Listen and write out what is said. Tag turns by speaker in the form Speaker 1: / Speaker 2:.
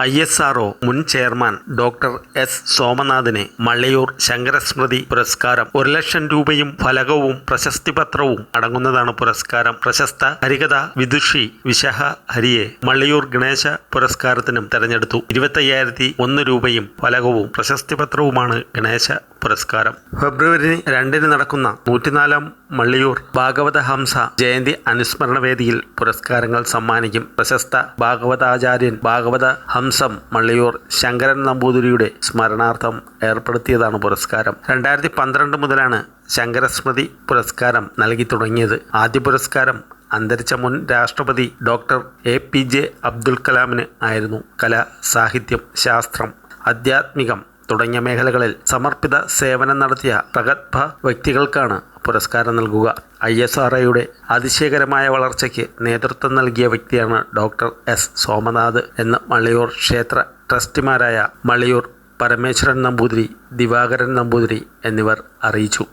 Speaker 1: I S R O മുൻ chairman doctor S സോമനാഥിനെ മള്ളയൂർ ശങ്കരസ്മൃതി പുരസ്കാരം ഒരു ലക്ഷം രൂപയും ഫലകവും പ്രശസ്തിപത്രവും അടങ്ങുന്നതാണ് പുരസ്കാരം. പ്രശസ്ത ഹരികഥ വിദുഷി വിശഹ ഹരിയെ മള്ളയൂർ ഗണേശ പുരസ്കാരത്തിനും തെരഞ്ഞെടുത്തു. ഇരുപത്തയ്യായിരത്തി ഒന്ന് രൂപയും ഫലകവും പ്രശസ്തിപത്രവുമാണ് ഗണേശ പുരസ്കാരം. ഫെബ്രുവരി രണ്ടിന് നടക്കുന്ന നൂറ്റിനാലാം മള്ളിയൂർ ഭാഗവത ഹംസ ജയന്തി അനുസ്മരണ വേദിയിൽ പുരസ്കാരങ്ങൾ സമ്മാനിക്കും. പ്രശസ്ത ഭാഗവതാചാര്യൻ ഭാഗവത ഹംസം മള്ളിയൂർ ശങ്കരൻ നമ്പൂതിരിയുടെ സ്മരണാർത്ഥം ഏർപ്പെടുത്തിയതാണ് പുരസ്കാരം. രണ്ടായിരത്തി പന്ത്രണ്ട് മുതലാണ് ശങ്കരസ്മൃതി പുരസ്കാരം നൽകി തുടങ്ങിയത്. ആദ്യ പുരസ്കാരം അന്തരിച്ച മുൻ രാഷ്ട്രപതി doctor A P J Abdul കലാമിന് ആയിരുന്നു. കല സാഹിത്യം ശാസ്ത്രം ആധ്യാത്മികം തുടങ്ങിയ മേഖലകളിൽ സമർപ്പിത സേവനം നടത്തിയ പ്രഗത്ഭ വ്യക്തികൾക്കാണ് പുരസ്കാരം നൽകുക. ഐ എസ് ആർ ഐയുടെ അതിശയകരമായ വളർച്ചയ്ക്ക് നേതൃത്വം നൽകിയ വ്യക്തിയാണ് ഡോക്ടർ എസ് സോമനാഥ് എന്ന് മള്ളിയൂർ ക്ഷേത്ര ട്രസ്റ്റിമാരായ മള്ളിയൂർ പരമേശ്വരൻ നമ്പൂതിരി ദിവാകരൻ നമ്പൂതിരി എന്നിവർ അറിയിച്ചു.